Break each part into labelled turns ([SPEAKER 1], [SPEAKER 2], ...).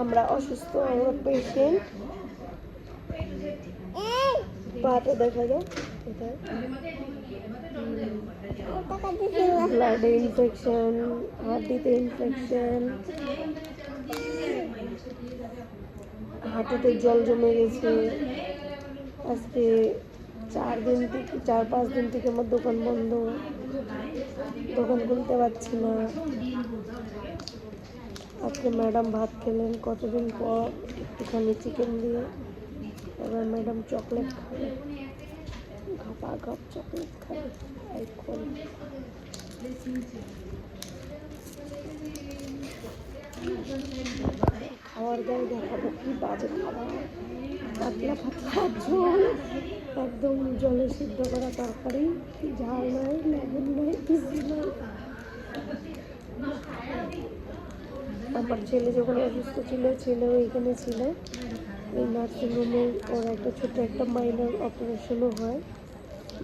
[SPEAKER 1] আমরা অসুস্থ আমরা পেশেন্ট পাটা দেখা যায় ব্লাডে ইনফেকশন হার্টিতে ইনফেকশন হাঁটুতে জল জমে গেছে। আজকে চার দিন থেকে, চার পাঁচ দিন থেকে আমার দোকান বন্ধ। দোকান খুলতে পারছি না। আজকে ম্যাডাম ভাত খেলেন কতদিন পর? একটুখানি চিকেন দিয়ে। এবার ম্যাডাম চকলেট খাবে। ঘাপা ঘাপ চকলেট খাবে। এখন খাওয়ার দাওয়া দেখাবো কি বাজে খাবার। পাতলা পাতলা ঝোল। একদম জলে সিদ্ধ করা তরকারি। ঝাল নাই লবণ নাই নাই আমার ছেলে যখন অসুস্থ ছিল, ছেলেও এখানে ছিল। এই নার্সিংহোমে ওর একটা ছোট একটা মাইনর অপারেশনও হয়।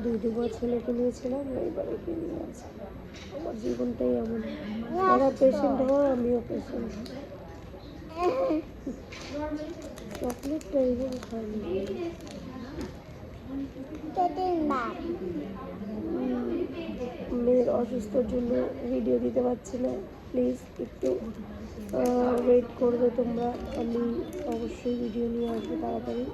[SPEAKER 1] দুই দুবার ছেলেকে নিয়েছিলাম এইবার ওকে নিয়ে আছে। আমার জীবনটাই এমন। ওরা পেশেন্ট হয়, আমিও পেশেন্ট চকলেটটা এইভাবে খাইনি অসুস্থর জন্য ভিডিও দিতে পারছি না প্লিজ একটু ওয়েট করবে তোমরা। আমি অবশ্যই ভিডিও নিয়ে আসব তাড়াতাড়ি।